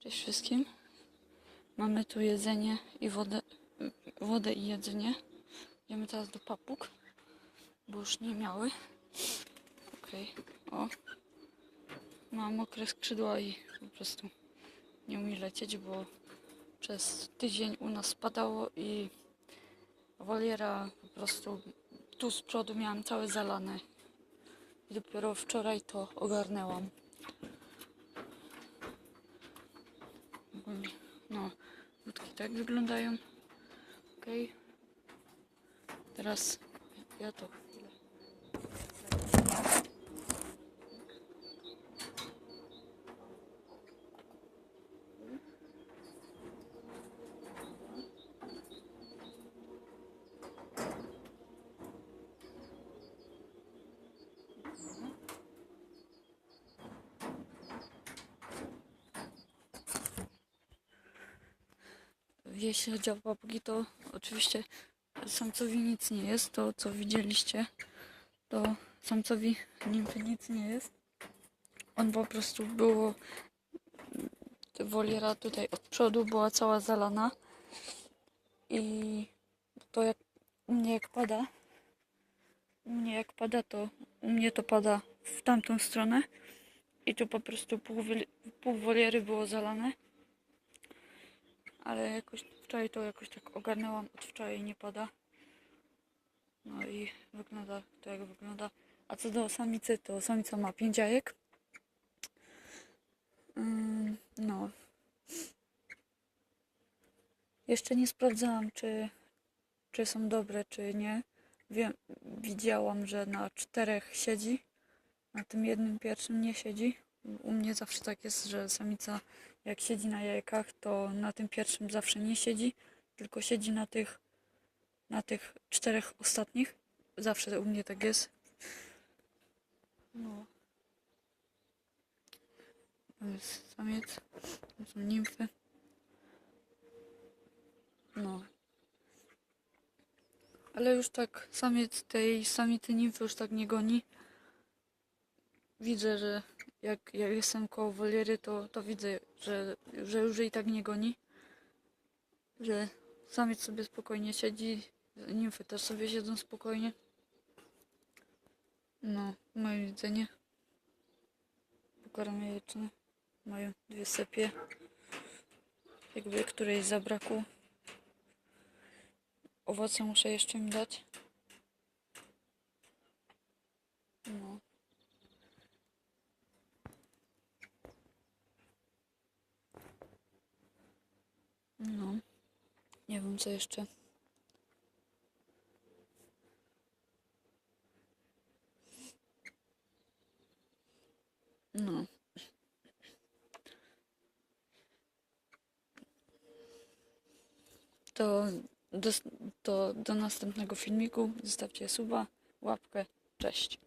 Cześć wszystkim. Mamy tu jedzenie i wodę, wodę i jedzenie. Idziemy teraz do papug, bo już nie miały. Okej, o. Ma mokre skrzydła i po prostu nie umie lecieć, bo przez tydzień u nas spadało i woliera po prostu tu z przodu miałam całe zalane. I dopiero wczoraj to ogarnęłam. No, budki tak wyglądają. Okej. Teraz ja to Jeśli chodzi o papugi, to oczywiście samcowi nic nie jest. To, co widzieliście, to samcowi nimfy nic nie jest. On po prostu było... Woliera tutaj od przodu była cała zalana. I to jak u mnie jak pada, u mnie jak pada, to u mnie to pada w tamtą stronę. I tu po prostu pół, pół woliery było zalane. Ale jakoś wczoraj to jakoś tak ogarnęłam, od wczoraj nie pada. No i wygląda to jak wygląda. A co do samicy, to samica ma pięć jajek. Ym, no. Jeszcze nie sprawdzałam, czy, czy są dobre, czy nie. Wiem, widziałam, że na czterech siedzi. Na tym jednym pierwszym nie siedzi. U mnie zawsze tak jest, że samica jak siedzi na jajkach, to na tym pierwszym zawsze nie siedzi, tylko siedzi na tych, na tych czterech ostatnich. Zawsze u mnie tak jest. No. To jest samiec, to są nimfy. No. Ale już tak samiec tej samicy nimfy już tak nie goni. Widzę, że jak ja jestem koło woliery, to, to widzę, że, że już jej tak nie goni. Że samiec sobie spokojnie siedzi, nimfy też sobie siedzą spokojnie. No, moje widzenie. Pokarmy jajeczne. Mają dwie sepie. Jakby której zabrakło. Owoce muszę jeszcze im dać. No. No. Nie wiem co jeszcze. No. To do, to do następnego filmiku. Zostawcie suba, łapkę. Cześć.